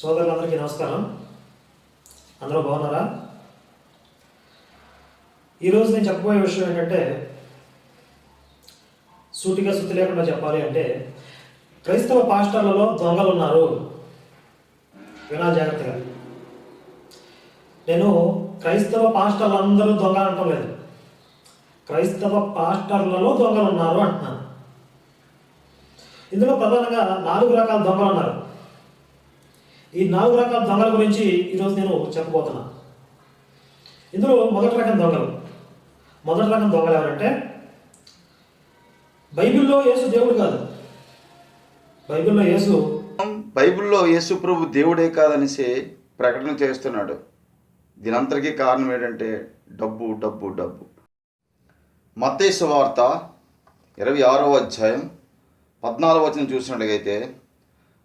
సోదరులందరికీ నమస్కారం. అందరూ బాగున్నారా? ఈరోజు నేను చెప్పబోయే విషయం ఏంటంటే సూటిగా సుత్తి లేకుండా చెప్పాలి అంటే క్రైస్తవ పాస్టర్లలో దొంగలు ఉన్నారు వినాలి జాగ్రత్తగా. నేను క్రైస్తవ పాస్టర్లు అందరూ దొంగ అనటం లేదు. క్రైస్తవ పాస్టర్లలో దొంగలు ఉన్నారు అంటున్నాను. ఇందులో ప్రధానంగా నాలుగు రకాల దొంగలు ఉన్నారు. ఈ నాలుగు రకాల దొంగల గురించి ఈరోజు నేను చెప్పబోతున్నాను ఇందులో మొదటి రకం దొంగలు. మొదటి రకం దొంగలు ఎవరంటే బైబిల్లో యేసు దేవుడు కాదు. బైబిల్లో యేసు బైబిల్లో యేసుప్రభు దేవుడే కాదనేసి ప్రకటన చేస్తున్నాడు. దీనంతరికీ కారణం ఏంటంటే డబ్బు డబ్బు డబ్బు. మత్తేసు వార్త ఇరవై ఆరో అధ్యాయం పద్నాలుగు వచ్చిన చూసినట్లయితే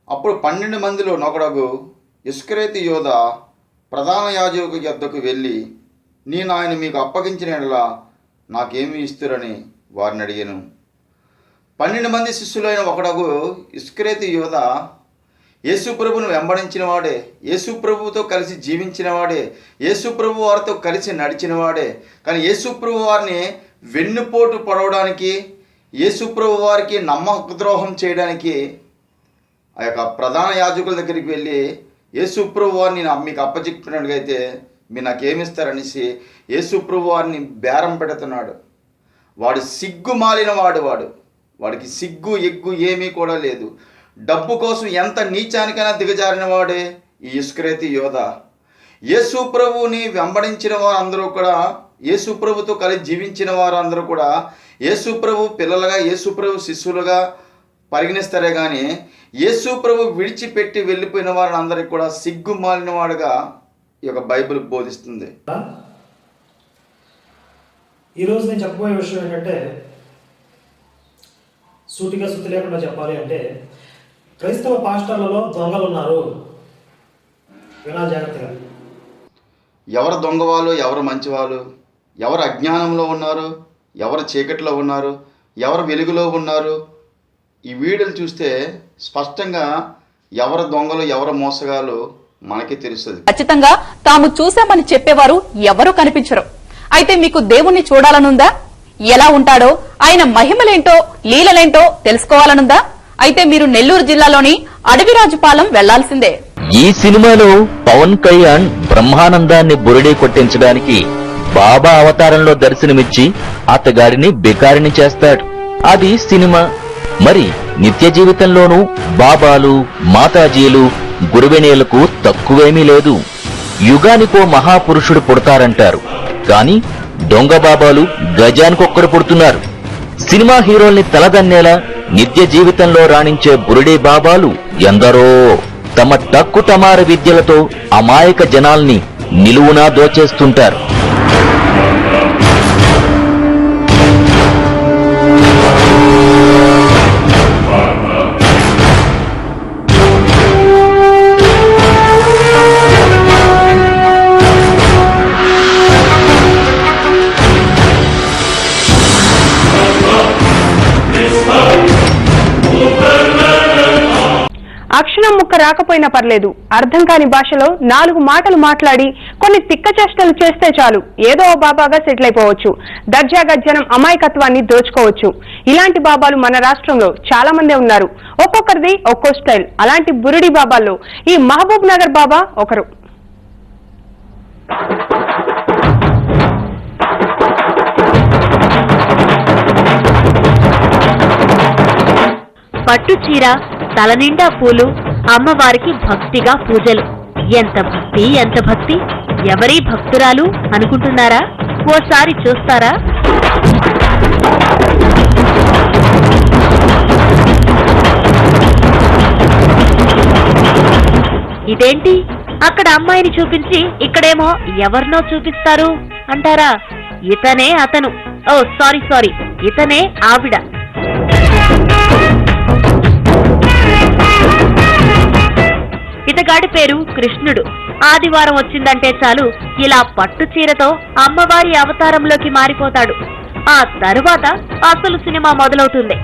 అప్పుడు పన్నెండు మందిలో నొకడగు ఇస్కరేతి యోధ ప్రధాన యాజకు యొద్దకు వెళ్ళి నేను ఆయన మీకు అప్పగించిన ఎడలా నాకేమి ఇస్తురని వారిని అడిగాను. పన్నెండు మంది శిష్యులైన ఒకడగు ఇస్కరేతి యోధ యేసుప్రభును వెంబడించిన వాడే యేసుప్రభువుతో కలిసి జీవించిన వాడే యేసుప్రభు వారితో కలిసి నడిచిన వాడే కానీ యేసుప్రభు వారిని వెన్నుపోటు పడవడానికి యేసుప్రభు వారికి నమ్మక ద్రోహం చేయడానికి ఆ యొక్క ప్రధాన యాజకుల దగ్గరికి వెళ్ళి యేసుప్రభు వారిని నా- మీకు అప్పచెప్పినట్టుగైతే మీరు నాకేమిస్తారనేసి యేసుప్రభు వారిని బేరం పెడుతున్నాడు. వాడు సిగ్గు మాలిన వాడు వాడు. వాడికి సిగ్గు ఎగ్గు ఏమీ కూడా లేదు. డబ్బు కోసం ఎంత నీచానికైనా దిగజారిన వాడే ఈ ఇస్క్రేతి యోధ. యేసు ప్రభువుని వెంబడించిన వారందరూ కూడా యేసు ప్రభుతో కలిసి జీవించిన వారందరూ కూడా యేసు ప్రభు పిల్లలుగా యేసు ప్రభు శిష్యులుగా పరిగణిస్తారే కానీ యేసు ప్రభు విడిచిపెట్టి వెళ్ళిపోయిన వారిని అందరికీ కూడా సిగ్గు మాలిన వాడుగా ఈ యొక్క బైబిల్ బోధిస్తుంది. ఈరోజు నేను చెప్పబోయే విషయం ఏంటంటే సూటిగా సుత్తి లేకుండా చెప్పాలి అంటే క్రైస్తవ పాస్టర్లలో దొంగలు ఉన్నారు. వినాలి జాగ్రత్తగా. ఎవరు దొంగవాళ్ళు ఎవరు మంచివాళ్ళు ఎవరు అజ్ఞానంలో ఉన్నారు ఎవరు చీకటిలో ఉన్నారు ఎవరు వెలుగులో ఉన్నారు ఈ వీడియోలు చూస్తే స్పష్టంగా ఎవరు దొంగలు ఎవరు మోసగాలు మనకి తెలుస్తుంది. ఖచ్చితంగా తాము చూశామని చెప్పేవారు ఎవరూ కనిపించరు. అయితే మీకు దేవుణ్ణి చూడాలనుందా? ఎలా ఉంటాడో ఆయన మహిమలేంటో లీలలేంటో తెలుసుకోవాలనుందా? అయితే మీరు నెల్లూరు జిల్లాలోని అడవిరాజుపాలెం వెళ్ళాల్సిందే. ఈ సినిమాలో పవన్ కళ్యాణ్ బ్రహ్మానందాన్ని బురిడీ కొట్టించడానికి బాబా అవతారంలో దర్శనమిచ్చి అతగాడిని బికారిని చేస్తాడు. అది సినిమా మరి నిత్య జీవితంలోనూ బాబాలు మాతాజీలు గురువెనేలకు తక్కువేమీ లేదు. యుగానికో మహాపురుషుడు పుడతారంటారు. కాని దొంగ బాబాలు గజానికొక్కడు పుడుతున్నారు. సినిమా హీరోల్ని తలదన్నేలా నిత్య జీవితంలో రాణించే బురిడీ బాబాలు ఎందరో. తమ టక్కు టమార విద్యలతో అమాయక జనాల్ని నిలువునా దోచేస్తుంటారు. ముక్క రాకపోయినా పర్లేదు. అర్థం కాని భాషలో నాలుగు మాటలు మాట్లాడి కొన్ని తిక్కచేష్టలు చేస్తే చాలు. ఏదో బాబాగా సెటిల్ అయిపోవచ్చు. దర్జాగా జనం అమాయకత్వాన్ని దోచుకోవచ్చు. ఇలాంటి బాబాలు మన రాష్ట్రంలో చాలా మందే ఉన్నారు. ఒక్కొక్కరిది ఒక్కో స్టైల్. అలాంటి బురుడి బాబాల్లో ఈ మహబూబ్ నగర్ బాబా ఒకరు. పట్టు చీర తలనిండా పూలు అమ్మవారికి భక్తిగా పూజలు. ఎంత భక్తి ఎంత భక్తి? ఎవరీ భక్తురాలు అనుకుంటున్నారా? ఓసారి చూస్తారా? ఇదేంటి? అక్కడ అమ్మాయిని చూపించి ఇక్కడేమో ఎవరినో చూపిస్తారు అంటారా? ఇతనే అతను. ఓ సారీ సారీ. ఇతనే ఆవిడ. ఇతగాడి పేరు కృష్ణుడు. ఆదివారం వచ్చిందంటే చాలు ఇలా పట్టు చీరతో అమ్మవారి అవతారంలోకి మారిపోతాడు. ఆ తరువాత అసలు సినిమా మొదలవుతుంది.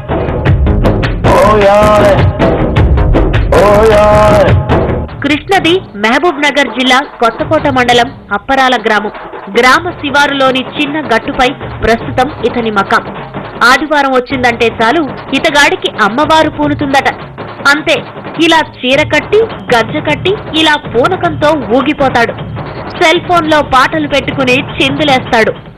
కృష్ణది మహబూబ్ నగర్ జిల్లా కొత్తకోట మండలం అప్పరాల గ్రామం. గ్రామ శివారులోని చిన్న గట్టుపై ప్రస్తుతం ఇతని మకాం. ఆదివారం వచ్చిందంటే చాలు ఇతగాడికి అమ్మవారు పూనుతుందట. అంతే. ఇలా చీర కట్టి గజ్జ కట్టి ఇలా పూనకంతో ఊగిపోతాడు. సెల్ ఫోన్లో పాటలు పెట్టుకుని చిందులేస్తాడు.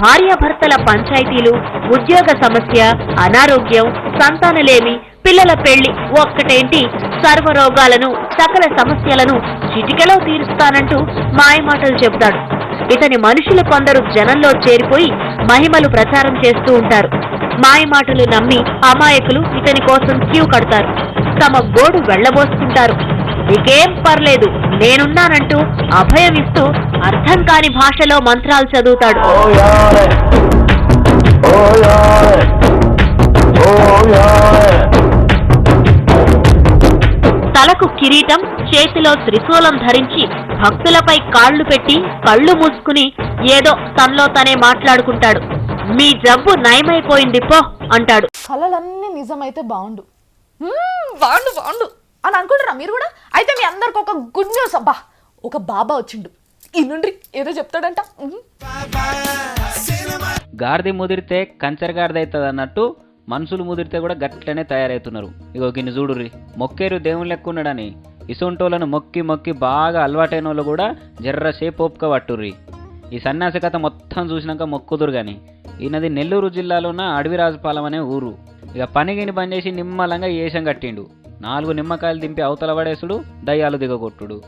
భార్యాభర్తల పంచాయతీలు ఉద్యోగ సమస్య అనారోగ్యం సంతానలేమి పిల్లల పెళ్ళి ఒక్కటేంటి? సర్వరోగాలను సకల సమస్యలను చిటికలో తీరుస్తానంటూ మాయమాటలు చెబుతాడు. ఇతని మనుషులు కొందరు జనంలో చేరిపోయి మహిమలు ప్రచారం చేస్తూ ఉంటారు. మాయమాటలు నమ్మి అమాయకులు ఇతని కోసం క్యూ కడతారు. తమ గోడు వెళ్ళబోసుకుంటారు ఇకేం పర్లేదు నేనున్నానంటూ అభయమిస్తూ అర్థం కాని భాషలో మంత్రాలు చదువుతాడు. తలకు కిరీటం చేతిలో త్రిశూలం ధరించి భక్తులపై కాళ్ళు పెట్టి కళ్ళు మూసుకుని ఏదో తనలో తనే మాట్లాడుకుంటాడు. మీ జబ్బు నయమైపోయింది పో అంటాడు. కళలన్నీ నిజమైతే బాగుండు బాగుండు బాగుండు అని అనుకుంటారా మీరు కూడా? అయితే మీ అందరికి ఒక గుడ్ న్యూస్ అబ్బా. ఒక బాబా వచ్చిండు. ఈ నుండి ఏదో చెప్తాడంట. గార్ది ముదిరితే కంచర్ గాడిద అవుతుంది అన్నట్టు మనుషులు ముదిరితే కూడా గట్లనే తయారవుతున్నారు ఇగో గిన్ని చూడుర్రి మొక్కేరు దేవుని లెక్కున్నాడని ఇసుంటోళ్ళను మొక్కి మొక్కి బాగా అలవాటైన వాళ్ళు కూడా జర్ర సేపు ఓపిక పట్టుర్రి. ఈ సన్యాసి కథ మొత్తం చూసినాక మొక్కుదురు గాని. ఈయనది నెల్లూరు జిల్లాలో ఉన్న అడవిరాజుపాలెం అనే ఊరు. ఇక పనిగిని పనిచేసి చేసి నిమ్మలంగా ఏషం కట్టిండు. నాలుగు నిమ్మకాయలు దింపి అవతల పడేసుడు దయ్యాలు దిగగొట్టుడు.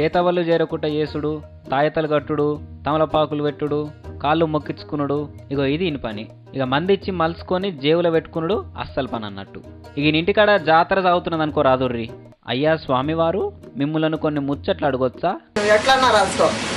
చేతవళ్ళు చేరకుట్ట చేసుడు తాయతలు కట్టుడు తమలపాకులు పెట్టుడు కాళ్ళు మొక్కించుకునుడు. ఇగో ఇది ఈయన పని. ఇక మంది ఇచ్చి మలుసుకొని జేబులో పెట్టుకునుడు అస్సలు పని అన్నట్టు ఇక ఇంటికాడ జాతర సాగుతున్నది అనుకో రాదుర్రి. అయ్యా స్వామివారు మిమ్ములను కొన్ని ముచ్చట్లు అడగొచ్చా?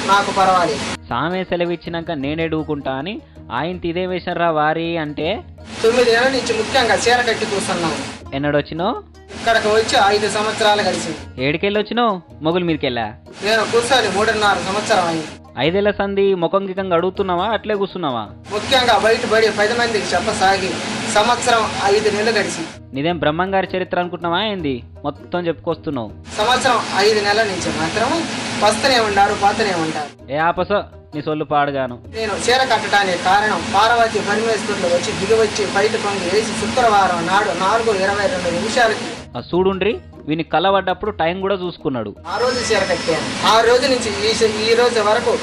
నాకు పర్వాలేదు. సామే సెలవిచ్చినాక నేనే డూకుంటా అని ఆయన ఇదే వేశారా వారి అంటే? తొమ్మిది నుంచి ముఖ్యంగా చీర కట్టి కూర్చున్నాను. ఎన్నడొచ్చినో? ఇక్కడికి వచ్చి ఐదు సంవత్సరాలు కలిసింది ఏడికెళ్ళి వచ్చినావు మొగులు మీదకెళ్ళా? నేను కూర్చొని మూడున్నర సంవత్సరం అయింది. ఐదేళ్ళ సంధి ముఖం గికంగా అడుగుతున్నావా? అట్లే కూర్చున్నావా? ముఖ్యంగా బయటపడి పది మందికి చెప్పసాగి సంవత్సరం ఐదు నెలలు గడిచింది. నీదేం బ్రహ్మంగారి చరిత్ర అనుకుంటున్నావా ఏంది? మొత్తం చెప్పుకొస్తున్నావు. సంవత్సరం ఐదు నెలల నుంచి మాత్రం వస్తూనే ఉండారు పోతూనే ఉంటారు ఏ ఆపస నీ సొల్లు పాడుగాను. నేను చీర కట్టడానికి కారణం పార్వతి పరమేశ్వరులు వచ్చి దిగివచ్చి బయట కొంగి వేసి శుక్రవారం నాడు నాలుగు ఇరవై రెండు నిమిషాలకి ఆ చూడుండ్రి వీని కలవడ్డప్పుడు టైం కూడా చూసుకున్నాడు. ఆ రోజు చీర కట్టాను. ఆ రోజు నుంచి ఈ ఈ రోజు వరకు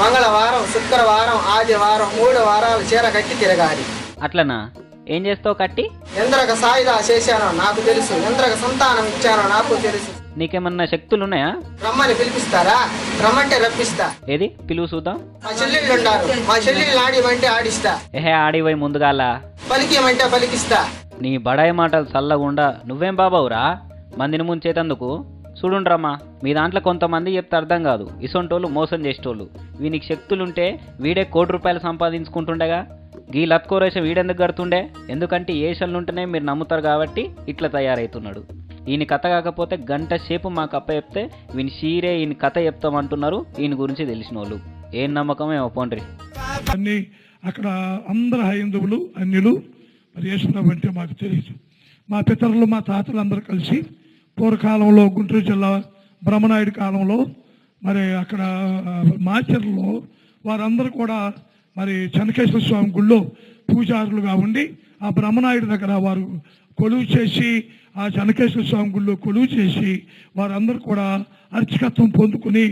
మంగళవారం శుక్రవారం ఆదివారం మూడు వారాలు చీర కట్టి తిరగాలి. అట్లనా? ఏం చేస్తావు కట్టి? ఎందరక సాయుధ చేశానో నాకు తెలుసు. ఎందరక సంతానం ఇచ్చానో నాకు తెలుసు. నీకేమన్నా శక్తులు ఉన్నాయా రమ్మని పిలిపిస్తారా? రమ్మంటే రప్పిస్తా. ఏది? పిలువు చూద్దాం. మా చెల్లెళ్ళు ఉన్నారు మా చెల్లెళ్ళు ఆడిమంటే ఆడిస్తా. ఏహే ఆడిపోయి ముందుగాల. పలికిమంటే పలికిస్తా. నీ బడాయి మాటలు చల్లగుండా నువ్వేం బాబావురా? మందిని ముంచేతందుకు చూడుండ్రమ్మా మీ దాంట్లో కొంతమంది చెప్తే అర్థం కాదు. ఇసొంటోళ్ళు మోసం చేసేటోళ్ళు. వీనికి శక్తులుంటే వీడే కోటి రూపాయలు సంపాదించుకుంటుండగా? గీ లత్కోరేషం వీడెందుకు కడుతుండే? ఎందుకంటే ఏషన్లుంటేనే మీరు నమ్ముతారు కాబట్టి ఇట్లా తయారవుతున్నాడు ఈయన కథ కాకపోతే గంట సేపు మాకు అప్ప చెప్తే ఈయన షీరే ఈయన కథ చెప్తామంటున్నారు. ఈయన గురించి తెలిసిన వాళ్ళు ఏం నమ్మకమే ఏమో అన్ని అక్కడ అందరు హైందువులు అన్యులు మరి యేసుప్రభు అంటే మాకు తెలియదు మా పితరులు మా తాతలు అందరూ కలిసి పూర్వకాలంలో గుంటూరు జిల్లా బ్రహ్మనాయుడు కాలంలో మరి అక్కడ మాచర్లో వారందరూ కూడా మరి చెనకేశ్వర స్వామి గుళ్ళో పూజారులుగా ఉండి ఆ బ్రహ్మనాయుడి దగ్గర వారు కొలువు చేసి ఆ జనకేశ్వర స్వామి గుళ్ళో కొలువు చేసి వారందరూ కూడా అర్చకత్వం పొందుకుని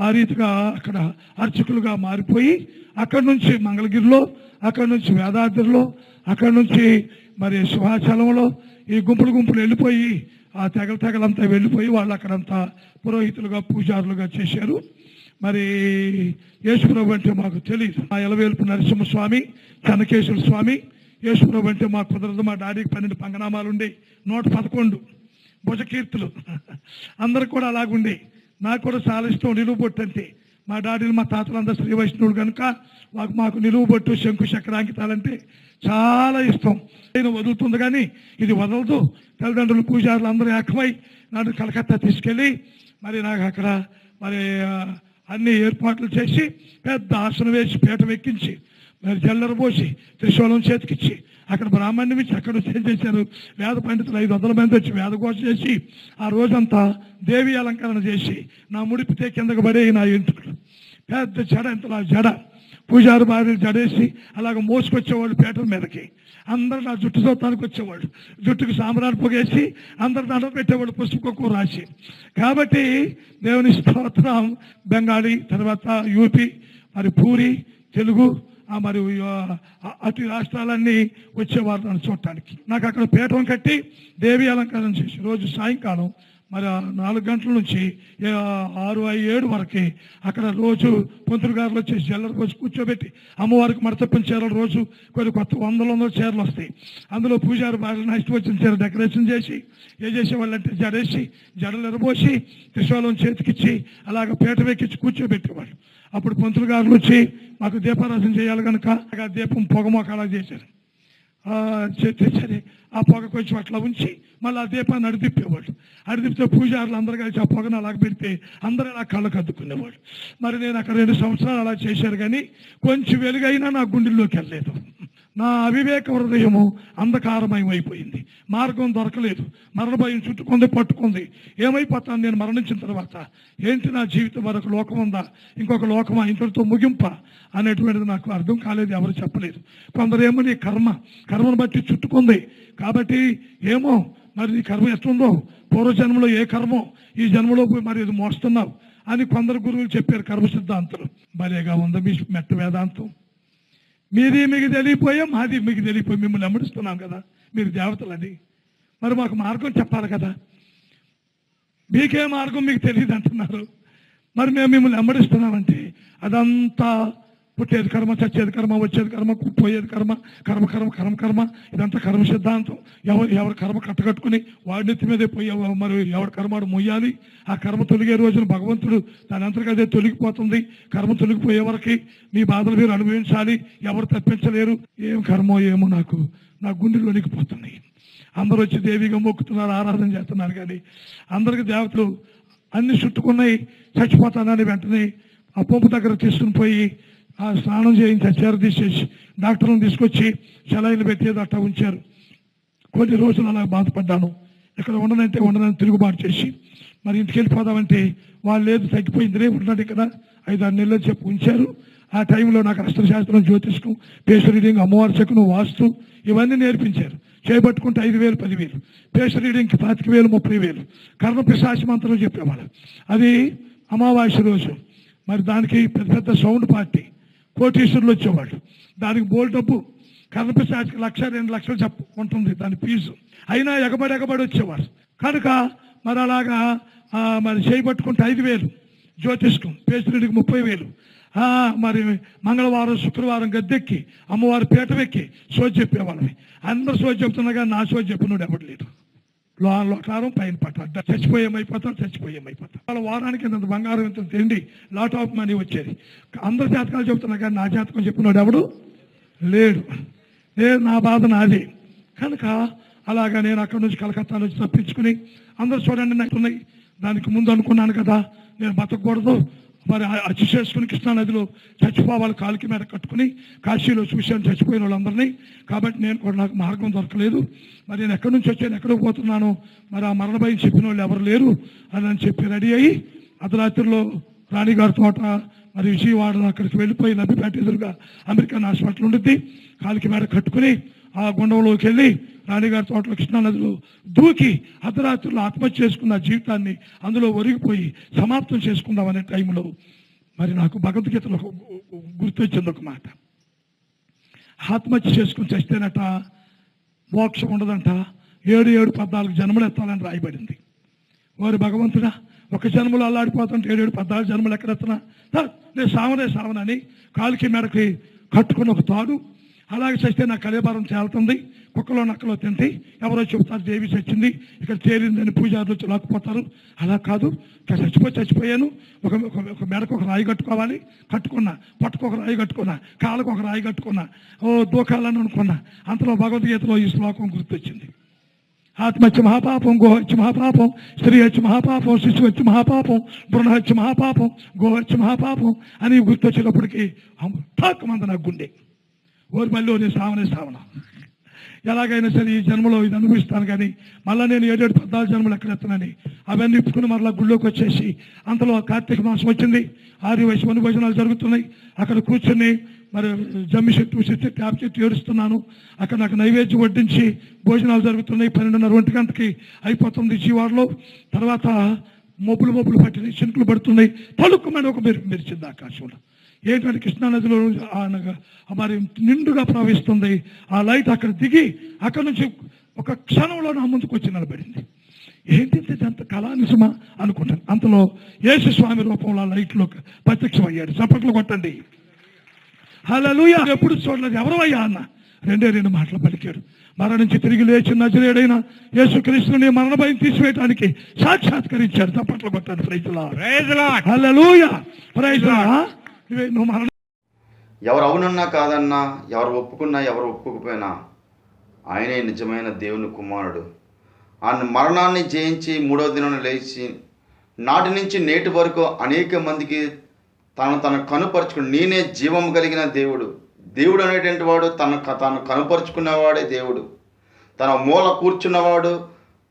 ఆ రీతిగా అక్కడ అర్చకులుగా మారిపోయి అక్కడి నుంచి మంగళగిరిలో అక్కడి నుంచి వేదాద్రిలో అక్కడి నుంచి మరి సింహాచలంలో ఈ గుంపులు గుంపులు వెళ్ళిపోయి ఆ తెగల తెగలంతా వెళ్ళిపోయి వాళ్ళు అక్కడంతా పురోహితులుగా పూజారులుగా చేశారు. మరి యేసుప్రభు అంటే మాకు తెలియదు మా ఎలవేలుపు నరసింహస్వామి చెన్నకేశ్వర స్వామి యేసుప్రభు అంటే మాకు కుదరదు మా డాడీకి పన్నెండు పంగనామాలు ఉండే నూట పదకొండు భుజకీర్తులు. అందరికి కూడా అలాగుండే నాకు కూడా చాలా ఇష్టం నిలువు బొట్టు అంటే. మా డాడీలు మా తాతలు అందరూ శ్రీ వైష్ణవుడు కనుక మాకు మాకు నిలువు బొట్టు శంకు చక్రాంకితాలంటే చాలా ఇష్టం. నేను వదులుతుంది కానీ ఇది వదలదు. తల్లిదండ్రులు పూజారులు అందరూ ఏకమై నన్ను కలకత్తా తీసుకెళ్ళి మరి నాకు అక్కడ మరి అన్ని ఏర్పాట్లు చేసి పెద్ద ఆసనం వేసి పీట ఎక్కించి జల్లర పోసి త్రిశూలం చేతికిచ్చి అక్కడ బ్రాహ్మణ్యం ఇచ్చి అక్కడ ఏం చేశారు? వేద పండితులు ఐదు వందల మంది వచ్చి వేదఘోష చేసి ఆ రోజంతా దేవి అలంకరణ చేసి నా ముడిపితే కిందకు పడే నా ఎంటుకలు పెద్ద జడ ఇంతలా జడ. పూజారి భార్యలు జడేసి అలాగ మోసుకొచ్చేవాళ్ళు పేటల మీదకి. అందరు నా జుట్టు చూడటానికి వచ్చేవాళ్ళు. జుట్టుకు సాంబ్రాన్ని పొగేసి అందరు దండ పెట్టేవాళ్ళు పుష్పకు రాసి. కాబట్టి దేవుని స్తోత్రం బెంగాలీ తర్వాత యూపీ మరి పూరి తెలుగు మరి అటు రాష్ట్రాలన్నీ వచ్చేవారు నన్ను చూడటానికి. నాకు అక్కడ పీఠం కట్టి దేవి అలంకరణ చేసి రోజు సాయంకాలం మరి నాలుగు గంటల నుంచి ఆరు ఏడు వరకు అక్కడ రోజు పొంతులు గారులు వచ్చి చీరలు పోసి కూర్చోబెట్టి అమ్మవారికి మడతప్పిన చీరలు రోజు కొన్ని కొత్త వందల వందల చీరలు వస్తాయి. అందులో పూజారి బాగా ఇష్టం వచ్చిన చీర డెకరేషన్ చేసి ఏ చేసేవాళ్ళంటే జడేసి జడలు ఎరబోసి త్రిశూలం చేతికిచ్చి అలాగ పీట వెక్కించి కూర్చోబెట్టేవాళ్ళు. అప్పుడు పంతులు గారులు వచ్చి మాకు దీపారాధన చేయాలి కనుక దీపం పొగమోక అలా చేశారు. ఆ, ఆ పొగ కొంచెం అట్లా ఉంచి మళ్ళీ ఆ దీపాన్ని అడిదిప్పేవాడు అడిదిప్పితే పూజారులు అందరూ కలిసి ఆ పొగను అలాగ పెడితే అందరూ అలా కళ్ళకు అద్దుకునేవాడు మరి నేను అక్కడ రెండు సంవత్సరాలు అలా చేశారు కానీ కొంచెం వెలుగైనా నా గుండెల్లోకి వెళ్ళలేదు. నా అవివేక హృదయము అంధకారమయం అయిపోయింది మార్గం దొరకలేదు. మరణ భయం చుట్టుకుంది పట్టుకుంది. ఏమైపోతాను నేను మరణించిన తర్వాత? ఏంటి నా జీవితం? మరొక లోకం ఉందా? ఇంకొక లోకమా? ఇంతటితో ముగింప అనేటువంటిది నాకు అర్థం కాలేదు ఎవరు చెప్పలేదు. కొందరేమో నీ కర్మ కర్మను బట్టి చుట్టుకుంది. కాబట్టి ఏమో మరి నీ కర్మ ఎట్లుందో? పూర్వజన్మలో ఏ కర్మో? ఈ జన్మలో పోయి మరి ఇది మోస్తున్నావు అని కొందరు గురువులు చెప్పారు కర్మ సిద్ధాంతులు భలేగా ఉంది మీ మెట్ట వేదాంతం. మీది మీకు తెలియపోయాం మాది మీకు తెలియపోయి. మిమ్మల్ని అమ్మడిస్తున్నాం కదా. మీరు దేవతలని మరి మాకు మార్గం చెప్పాలి కదా. మీకే మార్గం మీకు తెలియదు అంటున్నారు. మరి మేము మిమ్మల్ని అమ్మడిస్తున్నామంటే అదంతా పుట్టేది కర్మ చచ్చేది కర్మ వచ్చేది కర్మ పోయేది కర్మ కర్మ కర్మ కర్మ కర్మ ఇదంతా కర్మ సిద్ధాంతం. ఎవరు ఎవరి కర్మ కట్టకట్టుకుని వాడి నెత్తి మీదే పోయి మరి ఎవరి కర్మడు మొయ్యాలి? ఆ కర్మ తొలిగే రోజున భగవంతుడు దాని అంతగా అదే తొలగిపోతుంది. కర్మ తొలగిపోయే వరకు మీ బాధలు మీరు అనుభవించాలి. ఎవరు తప్పించలేరు. ఏం కర్మో ఏమో నాకు నా గుండెలు వణికిపోతున్నాయి అందరూ వచ్చి దేవిగా మొక్కుతున్నారు ఆరాధన చేస్తున్నారు కానీ అందరికి దేవతలు అన్ని చుట్టుకున్నాయి చచ్చిపోతానని వెంటనే ఆ పంపు దగ్గర తీసుకుని పోయి ఆ స్నానం చేయించి ఆ చీర తీసేసి డాక్టర్లను తీసుకొచ్చి సెలైన్లు పెట్టేది అట్లా ఉంచారు. కొన్ని రోజులు అలా బాధపడ్డాను. ఇక్కడ ఉండనంటే ఉండనని తిరుగుబాటు చేసి మరి ఇంటికి వెళ్ళిపోదామంటే వాళ్ళు లేదు తగ్గిపోయిందిలే ఉన్నాడు ఇక్కడ ఐదు ఆరు నెలలు చెప్పి ఉంచారు. ఆ టైంలో నాకు అష్టశాస్త్రం జ్యోతిష్కం పేసు రీడింగ్ అమ్మవారి చెక్కును వాస్తు ఇవన్నీ నేర్పించారు. చేపట్టుకుంటే ఐదు వేలు పదివేలు పేసు రీడింగ్కి పాతిక వేలు ముప్పై వేలు. కర్ణ పిశాచి మంత్రం చెప్పేవాళ్ళు. అది అమావాస్య రోజు. మరి దానికి పెద్ద పెద్ద సౌండ్ పార్టీ. కోటీశ్వరులు వచ్చేవాళ్ళు. దానికి బోల్ డబ్బు కర్ణపిశాచికి లక్ష రెండు లక్షలు చెప్పు ఉంటుంది దాని ఫీజు. అయినా ఎగబడి ఎగబడి వచ్చేవారు. కనుక మరి అలాగా మరి చేయబట్టుకుంటే ఐదు వేలు జ్యోతిష్కం పేసిరెడ్డికి ముప్పై వేలు. మరి మంగళవారం శుక్రవారం గద్దెక్కి అమ్మవారి పీట వెక్కి సోది చెప్పేవాళ్ళని అందరు సోది చెప్తున్నా కానీ నా సోది చెప్పినోడు ఎవడు లేడు. లో పైన పట్ట చచ్చిపోయేమైపోతాం చచ్చిపోయేమైపోతాం వాళ్ళ వారానికి ఇంత బంగారం ఇంత తిండి లాట్ ఆఫ్ మనీ వచ్చేది. అందరి జాతకాలు చెప్తున్నా కానీ నా జాతకం చెప్పినాడు ఎవడు? లేడు. లేదు నా బాధ నాది. కనుక అలాగా నేను అక్కడి నుంచి కలకత్తా నుంచి తప్పించుకుని అందరూ చూడండి నాకు ఉన్నాయి దానికి ముందు అనుకున్నాను కదా నేను బతకూడదు మరి అచ్చు చేసుకుని కృష్ణానదిలో చచ్చిపోవాలి కాలికి మీద కట్టుకుని కాశీలో చూశాను చచ్చిపోయిన వాళ్ళందరినీ. కాబట్టి నేను కూడా నాకు మార్గం దొరకలేదు. మరి నేను ఎక్కడి నుంచి వచ్చాను ఎక్కడికి పోతున్నాను మరి ఆ మరణ భయం చెప్పిన వాళ్ళు ఎవరు లేరు అని అని చెప్పి రెడీ అయ్యి అర్ధరాత్రిలో రాణిగారి తోట మరి విజయవాడ అక్కడికి వెళ్ళిపోయి నబ్బిపేట ఎదురుగా అమెరికన్ హాస్పిటల్ ఉండిద్ది. కాలికి మేడ కట్టుకుని ఆ గుండంలోకి వెళ్ళి నాన్నగారి తోటలో కృష్ణానదిలో దూకి అర్ధరాత్రులు ఆత్మహత్య చేసుకున్న జీవితాన్ని అందులో ఒరిగిపోయి సమాప్తం చేసుకుందాం అనే టైంలో మరి నాకు భగవద్గీతలో ఒక గుర్తొచ్చింది ఒక మాట. ఆత్మహత్య చేసుకుని చస్తేనట మోక్షం ఉండదంట. ఏడు ఏడు పద్నాలుగు జన్మలు ఎత్తాలని రాయబడింది. వారి భగవంతుడా ఒక జన్మలో అల్లాడిపోతుంటే ఏడు ఏడు పద్నాలుగు జన్మలు ఎక్కడెత్తనా నేను సావనే సావనని కాలికి మెడకి కట్టుకుని ఒక తాడు అలాగే చస్తే నా కలేబారం చేలుతుంది కుక్కలో నక్కలో తింటే ఎవరో చెబుతారు దేవి చచ్చింది ఇక్కడ చేరిందని పూజారులు వచ్చి లాక్కుపోతారు. అలా కాదు ఇక్కడ చచ్చిపోయి చచ్చిపోయాను ఒక ఒక మెడకు ఒక రాయి కట్టుకోవాలి కట్టుకున్నా పట్టుకు ఒక రాయి కట్టుకున్నా కాళ్ళకు ఒక రాయి కట్టుకున్నా ఓ దూకాలని అనుకున్నా అంతలో భగవద్గీతలో ఈ శ్లోకం గుర్తొచ్చింది. ఆత్మహత్య మహాపాపం గోహత్య మహాపాపం స్త్రీ హత్య మహాపాపం శిశు హత్య మహాపాపం బృణహత్య మహాపాపం గోహత్య మహాపాపం అని గుర్తొచ్చేటప్పటికి ఠాక్ నాకు గుండె. ఓరి మళ్ళీ నేను సావనే సావన ఎలాగైనా సరే ఈ జన్మలో ఇది అనుభవిస్తాను కానీ మళ్ళీ నేను ఏడేడు పద్నాలుగు జన్మలు ఎక్కడ ఎత్తనని అవన్నీ ఇప్పుకుని మరలా గుళ్ళోకి వచ్చేసి అంతలో కార్తీక మాసం వచ్చింది. ఆది వయసు వని భోజనాలు జరుగుతున్నాయి. అక్కడ కూర్చొని మరి జమ్మి చెట్టు చెట్టు ట్యాప్ చెట్టు ఏడుస్తున్నాను అక్కడ నాకు నైవేద్యం వడ్డించి భోజనాలు జరుగుతున్నాయి. పన్నెండున్నర ఒంటి గంటకి అయిపోతుంది జీవాడలో తర్వాత మొబ్బులు మొబ్బులు పట్టినాయి చినుకులు పడుతున్నాయి. తలుక్కుమని ఒక మెరుపు మెరిచింది ఆకాశంలో. ఏంటంటే కృష్ణానదిలో ఆ నగ- మరి నిండుగా ప్రవహిస్తుంది. ఆ లైట్ అక్కడ దిగి అక్కడ నుంచి ఒక క్షణంలో నా ముందుకు వచ్చి నిలబడింది. ఏంటి అంత కళా నిజమా? అనుకుంటాను. అంతలో యేసు స్వామి రూపంలో ఆ లైట్లో ప్రత్యక్షమయ్యాడు. చప్పట్లు కొట్టండి. హల్లెలూయా! ఎప్పుడు చూడలేదు. ఎవరు అయ్యా అన్న? రెండే రెండు మాటలు పలికాడు. మరణించి తిరిగి లేచి నజరేడైన యేసుక్రీస్తుని మరణ భయం తీసివేయడానికి సాక్షాత్కరించాడు. చప్పట్లు కొట్టాడు. ప్రైజ్లా హల్లెలూయా! ప్రైజ్లా నువ్వే- నువ్వు ఎవరు అవునన్నా కాదన్నా ఎవరు ఒప్పుకున్నా ఎవరు ఒప్పుకోకపోయినా ఆయనే నిజమైన దేవుని కుమారుడు. ఆయన మరణాన్ని జయించి మూడో దినం లేచి నాటి నుంచి నేటి వరకు అనేక మందికి తను తను కనుపరుచుకుని నేనే జీవం కలిగిన దేవుడు. దేవుడు అనేటువంటి వాడు తను తను కనుపరుచుకున్నవాడే దేవుడు. తన మూల కూర్చున్నవాడు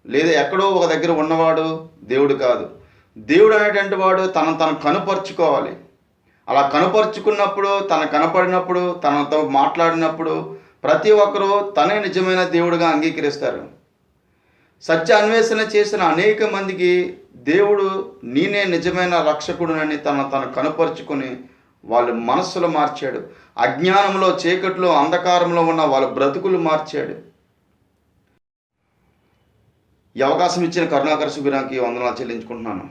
లేదా ఎక్కడో ఒక దగ్గర ఉన్నవాడు దేవుడు కాదు. దేవుడు అనేటువంటి వాడు తను తను కనుపరుచుకోవాలి. అలా కనపరుచుకున్నప్పుడు తన కనపడినప్పుడు తనతో మాట్లాడినప్పుడు ప్రతి ఒక్కరూ తనే నిజమైన దేవుడుగా అంగీకరిస్తారు. సత్య అన్వేషణ చేసిన అనేక మందికి దేవుడు నేనే నిజమైన రక్షకుడునని తన తను కనపరుచుకొని వాళ్ళ మనస్సులు మార్చాడు. అజ్ఞానంలో చీకట్లో అంధకారంలో ఉన్న వాళ్ళ బ్రతుకులు మార్చాడు. ఈ అవకాశం ఇచ్చిన కరుణాకర శిబిరానికి వందనాలు చెల్లించుకుంటున్నాను.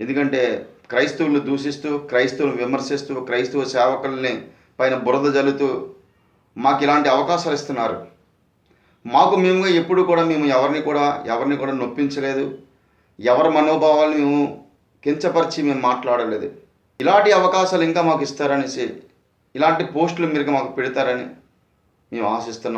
ఎందుకంటే క్రైస్తవులు దూషిస్తూ క్రైస్తవులను విమర్శిస్తూ క్రైస్తవ సేవకుల్ని పైన బురద జల్లుతూ మాకు ఇలాంటి అవకాశాలు ఇస్తున్నారు. మాకు మేము ఎప్పుడు కూడా మేము ఎవరిని కూడా ఎవరిని కూడా నొప్పించలేదు. ఎవరి మనోభావాలు మేము కించపరిచి మేము మాట్లాడలేదు. ఇలాంటి అవకాశాలు ఇంకా మాకు ఇస్తారనేసి ఇలాంటి పోస్టులు మీరు మాకు పెడతారని మేము ఆశిస్తున్నాం.